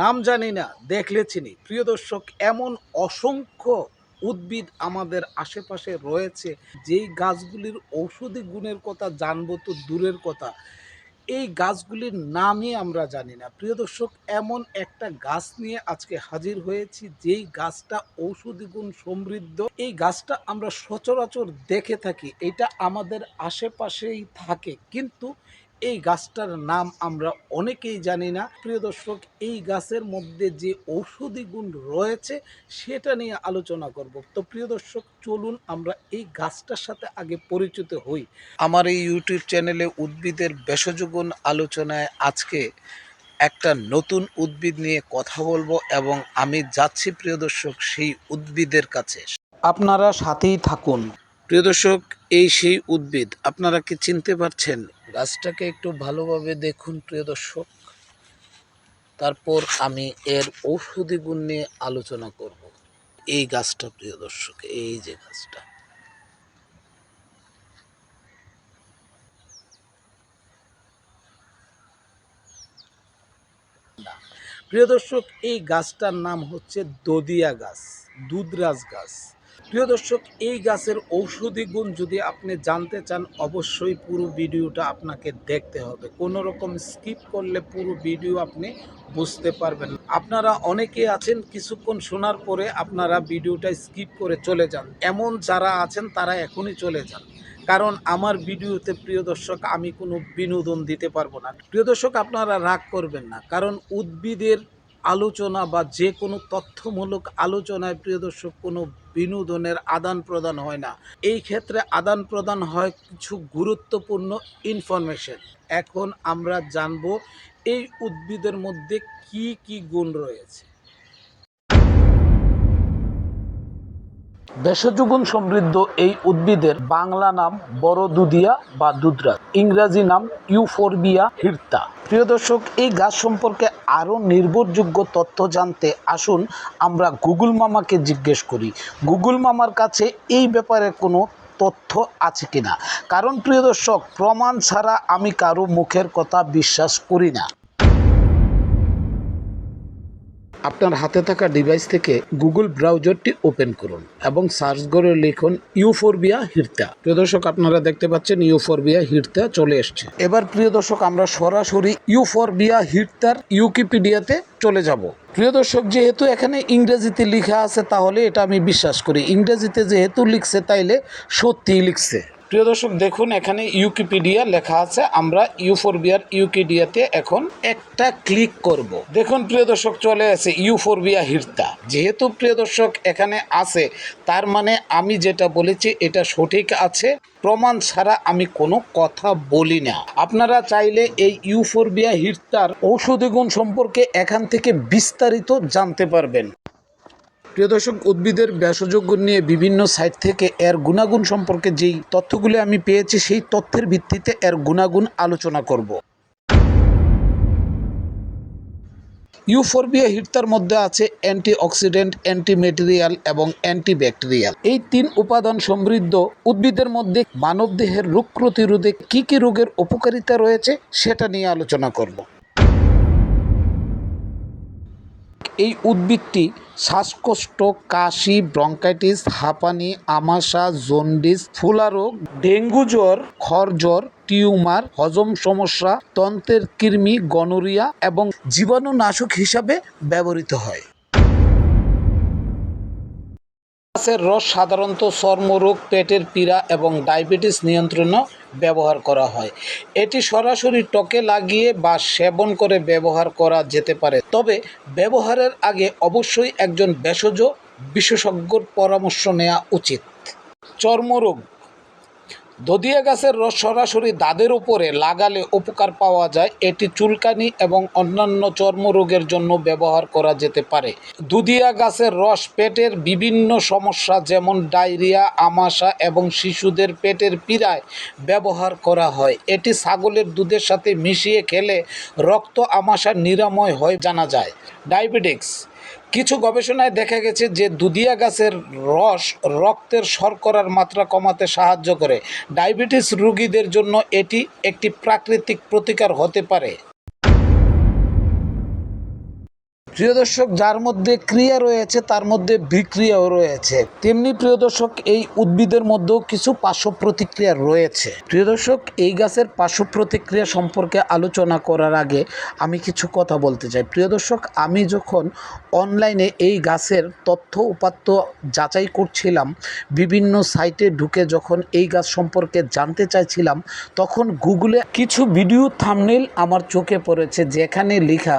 নাম জানি না, দেখলে চিনি। প্রিয় দর্শক, এমন অসংখ্য উদ্ভিদ আমাদের আশেপাশে রয়েছে, যেই গাছগুলির ঔষধি গুণের কথা জানব তো দূরের কথা। এই গাছগুলির নামই আমরা জানি না। প্রিয় দর্শক, এমন একটা গাছ নিয়ে আজকে হাজির হয়েছি, যেই গাছটা ঔষধি গুণ সমৃদ্ধ। এই গাছটা আমরা সচরাচর দেখে থাকি, এটা আমাদের আশেপাশেই থাকে। কিন্তু এই গাছটার নাম আমরা অনেকেই জানি না। প্রিয় দর্শক, এই গাছের মধ্যে যে ঔষধি গুণ রয়েছে, সেটা নিয়ে আলোচনা করব। তো প্রিয় দর্শক, চলুন আমরা এই গাছটার সাথে আগে পরিচিত হই। আমার এই ইউটিউব চ্যানেলে উদ্ভিদের ভেষজ গুণ আলোচনায় আজকে একটা নতুন উদ্ভিদ নিয়ে কথা বলব এবং আমি যাচ্ছি, প্রিয় দর্শক, সেই উদ্ভিদের কাছে। আপনারা সাথেই থাকুন। প্রিয় দর্শক, এই সেই উদ্ভিদ, আপনারা কি চিনতে পারছেন? গাছটাকে একটু ভালোভাবে দেখুন, প্রিয় দর্শক। তারপর আমি এর ঔষধি গুণ নিয়ে আলোচনা করব। এই গাছটা, প্রিয় দর্শক, এই যে গাছটা। প্রিয় দর্শক, এই গাছটার নাম হচ্ছে দদিয়া গাছ, দুধরাজ গাছ। প্রিয় দর্শক, এই গাছের ঔষধি গুণ যদি আপনি জানতে চান, অবশ্যই পুরো ভিডিওটা আপনাকে দেখতে হবে। কোনো রকম স্কিপ করলে পুরো ভিডিও আপনি বুঝতে পারবেন আপনারা অনেকে আছেন, কিছুক্ষণ শোনার পরে আপনারা ভিডিওটা স্কিপ করে চলে যান। এমন যারা আছেন, তারা এখনই চলে যান। কারণ আমার ভিডিওতে, প্রিয় দর্শক, আমি কোনো বিনোদন দিতে পারব না। প্রিয় দর্শক, আপনারা রাগ করবেন না। কারণ উদ্ভিদের আলোচনা বা যে কোনো তথ্যমূলক আলোচনায়, প্রিয় দর্শক, কোনো বিনোদনের আদান প্রদান হয় না। এই ক্ষেত্রে আদান প্রদান হয় কিছু গুরুত্বপূর্ণ ইনফরমেশন এখন আমরা জানব এই উদ্ভিদের মধ্যে কি কি গুণ রয়েছে। ভেষজ গুণ সমৃদ্ধ এই উদ্ভিদের বাংলা নাম বড় দুধিয়া বা দুধরাজ, ইংরাজি নাম ইউফোরবিয়া হির্তা। প্রিয় দর্শক, এই গাছ সম্পর্কে আরও নির্ভরযোগ্য তথ্য জানতে আসুন আমরা গুগল মামাকে জিজ্ঞেস করি, গুগল মামার কাছে এই ব্যাপারে কোনো তথ্য আছে কিনা? কারণ প্রিয় দর্শক, প্রমাণ ছাড়া আমি কারও মুখের কথা বিশ্বাস করি না। আপনার হাতে থাকা ডিভাইস থেকে গুগল ব্রাউজারটি ওপেন করুন এবং সার্চ করে লিখুন ইউফোরবিয়া হিরতা প্রিয় দর্শক, আপনারা দেখতে পাচ্ছেন ইউফোরবিয়া হিরতা চলে এসছে। এবার প্রিয় দর্শক, আমরা সরাসরি ইউফোরবিয়া হিরতার ইউকিপিডিয়াতে চলে যাব। প্রিয় দর্শক, যেহেতু এখানে ইংরেজিতে লেখা আছে, তাহলে এটা আমি বিশ্বাস করি। ইংরেজিতে যেহেতু লিখছে, তাইলে সত্যিই লিখছে। প্রিয় দর্শক, দেখুন, এখানে ইউকিপিডিয়া লেখা আছে, আমরা ইউফোরবিয়ার ইউকিডিয়াতে এখন একটা ক্লিক করব। দেখুন, প্রিয় দর্শক, চলে আসে ইউফোরবিয়া হিরতা। যেহেতু, প্রিয় দর্শক, এখানে আছে, তার মানে আমি যেটা বলেছি, এটা সঠিক আছে। প্রমাণ ছাড়া আমি কোনো কথা বলি না। আপনারা চাইলে এই ইউফোরবিয়া হিরতার ঔষধি গুণ সম্পর্কে এখান থেকে বিস্তারিত জানতে পারবেন। প্রিয় দর্শক, উদ্ভিদের গুণ নিয়ে বিভিন্ন সাইট থেকে এর গুণাগুণ সম্পর্কে যেই তথ্যগুলি আমি পেয়েছি, সেই তথ্যের ভিত্তিতে এর গুণাগুণ আলোচনা করব। ইউফোরবিয়া হিটতার মধ্যে আছে অ্যান্টিঅক্সিডেন্ট, অ্যান্টিমেটেরিয়াল এবং অ্যান্টিব্যাকটেরিয়াল। এই তিন উপাদান সমৃদ্ধ উদ্ভিদের মধ্যে মানবদেহের রোগ প্রতিরোধে কী কী রোগের উপকারিতা রয়েছে, সেটা নিয়ে আলোচনা করব। এই উদ্ভিদটি শ্বাসকষ্ট, কাশি, ব্রঙ্কাইটিস, হাঁপানি, আমাশা জন্ডিস ফুলারোগ ডেঙ্গু জ্বর খর জ্বর, টিউমার, হজম সমস্যা, তন্ত্রের কৃমি, গনোরিয়া এবং জীবাণুনাশক হিসাবে ব্যবহৃত হয়। গাছের রস সাধারণত চর্মরোগ, পেটের পীড়া এবং ডায়াবেটিস নিয়ন্ত্রণে ব্যবহার করা হয়। এটি সরাসরি টকে লাগিয়ে বা সেবন করে ব্যবহার করা যেতে পারে। তবে ব্যবহারের আগে অবশ্যই একজন ভেষজ বিশেষজ্ঞর পরামর্শ নেওয়া উচিত। চর্মরোগ দদিয়া গাছের রস সরাসরি দাঁতের উপরে লাগালে উপকার পাওয়া যায়। এটি চুলকানি এবং অন্যান্য চর্মরোগের জন্য ব্যবহার করা যেতে পারে। দুধিয়া গাছের রস পেটের বিভিন্ন সমস্যা যেমন ডায়রিয়া, আমাশা এবং শিশুদের পেটের পীড়ায় ব্যবহার করা হয়। এটি ছাগলের দুধের সাথে মিশিয়ে খেলে রক্ত, আমাশা নিরাময় হয় জানা যায়। ডায়াবেটিক্স কিছু গবেষণায় দেখা গেছে যে দুধিয়া গাছের রস রক্তের শর্করার মাত্রা কমাতে সাহায্য করে। ডায়াবেটিস রোগীদের জন্য এটি একটি প্রাকৃতিক প্রতিকার হতে পারে। প্রিয় দর্শক, যার মধ্যে ক্রিয়া রয়েছে, তার মধ্যে বিক্রিয়াও রয়েছে। তেমনি প্রিয় দর্শক, এই উদ্ভিদের মধ্যেও কিছু পার্শ্ব প্রতিক্রিয়া রয়েছে। প্রিয় দর্শক, এই গাছের পার্শ্ব প্রতিক্রিয়া সম্পর্কে আলোচনা করার আগে আমি কিছু কথা বলতে চাই। প্রিয় দর্শক, আমি যখন অনলাইনে এই গাছের তথ্য উপাত্ত যাচাই করছিলাম, বিভিন্ন সাইটে ঢুকে যখন এই গাছ সম্পর্কে জানতে চাইছিলাম, তখন গুগলে কিছু ভিডিও থামনেল আমার চোখে পড়েছে, যেখানে লেখা,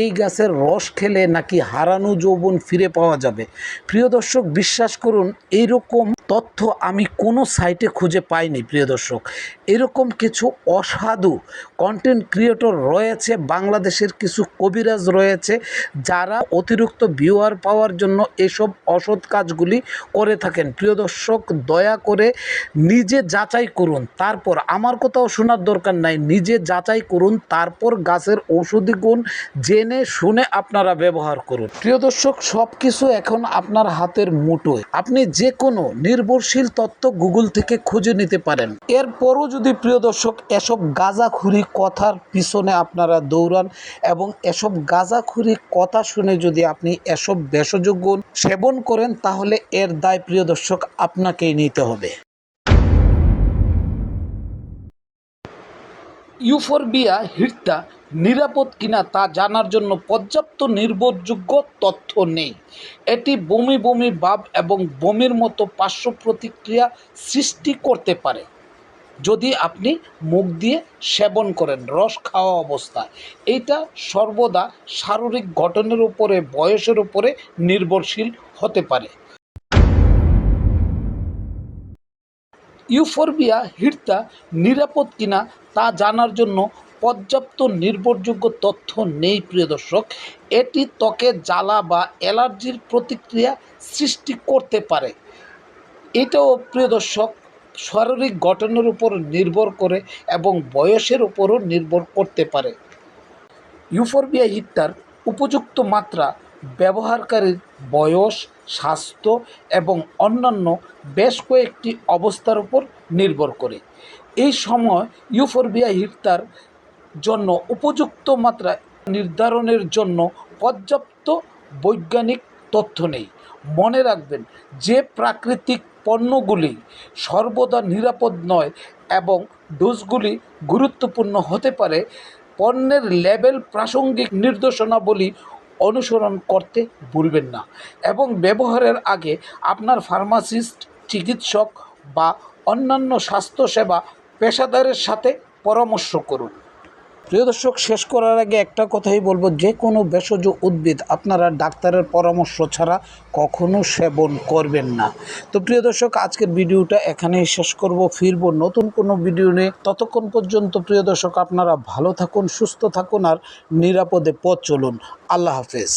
এই গাছের রস খেলে নাকি হারানো যৌবন ফিরে পাওয়া যাবে? প্রিয় দর্শক বিশ্বাস করুন এইরকম তথ্য আমি কোনো সাইটে খুঁজে পাইনি, প্রিয় দর্শক। এরকম কিছু অসাধু কন্টেন্ট ক্রিয়েটর রয়েছে, বাংলাদেশের কিছু কবিরাজ রয়েছে, যারা অতিরিক্ত ভিউয়ার পাওয়ার জন্য এসব অসৎ কাজগুলি করে থাকেন। প্রিয় দর্শক, দয়া করে নিজে যাচাই করুন। তারপর, আমার কোথাও শোনার দরকার নাই, নিজে যাচাই করুন, তারপর গাছের ঔষধি গুণ জেনে শুনে আপনারা ব্যবহার করুন। প্রিয় দর্শক সব কিছু এখন আপনার হাতের মুঠোয়। আপনি যে কোনো নির্ভরশীল তথ্য গুগল থেকে খুঁজে নিতে পারেন। এরপরও যদি প্রিয় দর্শক, এসব গাঁজাখুরি কথার পিছনে আপনারা দৌড়ান এবং এসব গাঁজাখুরি কথা শুনে যদি আপনি এসব ভেষজ গুণ সেবন করেন, তাহলে এর দায় প্রিয় দর্শক আপনাকেই নিতে হবে। ইউফোরবিয়া হিটটা নিরাপদ কিনা তা জানার জন্য পর্যাপ্ত নির্ভরযোগ্য তথ্য নেই। এটি বমি বমি ভাব এবং বমির মতো পার্শ্ব প্রতিক্রিয়া সৃষ্টি করতে পারে। যদি আপনি মুখ দিয়ে সেবন করেন, রস খাওয়া অবস্থায়, এটা সর্বদা শারীরিক গঠনের উপরে, বয়সের উপরে নির্ভরশীল হতে পারে। ইউফোরবিয়া হিটটা নিরাপদ কিনা তা জানার জন্য পর্যাপ্ত নির্ভরযোগ্য তথ্য নেই, প্রিয় দর্শক। এটি ত্বকে জ্বালা বা অ্যালার্জির প্রতিক্রিয়া সৃষ্টি করতে পারে। এটাও, প্রিয় দর্শক, শারীরিক গঠনের উপর নির্ভর করে এবং বয়সের উপরও নির্ভর করতে পারে। ইউফোরবিয়া হিটটার উপযুক্ত মাত্রা ব্যবহারকারীর বয়স, স্বাস্থ্য এবং অন্যান্য বেশ কয়েকটি অবস্থার উপর নির্ভর করে। এই সময় ইউফোরবিয়া হিটটার জন্য উপযুক্ত মাত্রা নির্ধারণের জন্য পর্যাপ্ত বৈজ্ঞানিক তথ্য নেই। মনে রাখবেন, যে প্রাকৃতিক পণ্যগুলি সর্বদা নিরাপদ নয় এবং ডোজগুলি গুরুত্বপূর্ণ হতে পারে, পণ্যের লেবেল প্রাসঙ্গিক নির্দেশনাবলী অনুসরণ করতে ভুলবেন না। এবং ব্যবহারের আগে আপনার ফার্মাসিস্ট, চিকিৎসক বা অন্যান্য স্বাস্থ্যসেবা পেশাদারের সাথে পরামর্শ করুন। প্রিয় দর্শক, শেষ করার আগে একটা কথাই বলব, যে কোনো ভেষজ উদ্ভিদ আপনারা ডাক্তারের পরামর্শ ছাড়া কখনো সেবন করবেন না। তো প্রিয় দর্শক, আজকের ভিডিওটা এখানেই শেষ করব। ফিরব নতুন কোনো ভিডিও নিয়ে। ততক্ষণ পর্যন্ত প্রিয় দর্শক, আপনারা ভালো থাকুন, সুস্থ থাকুন আর নিরাপদে পথ চলুন। আল্লাহ হাফেজ।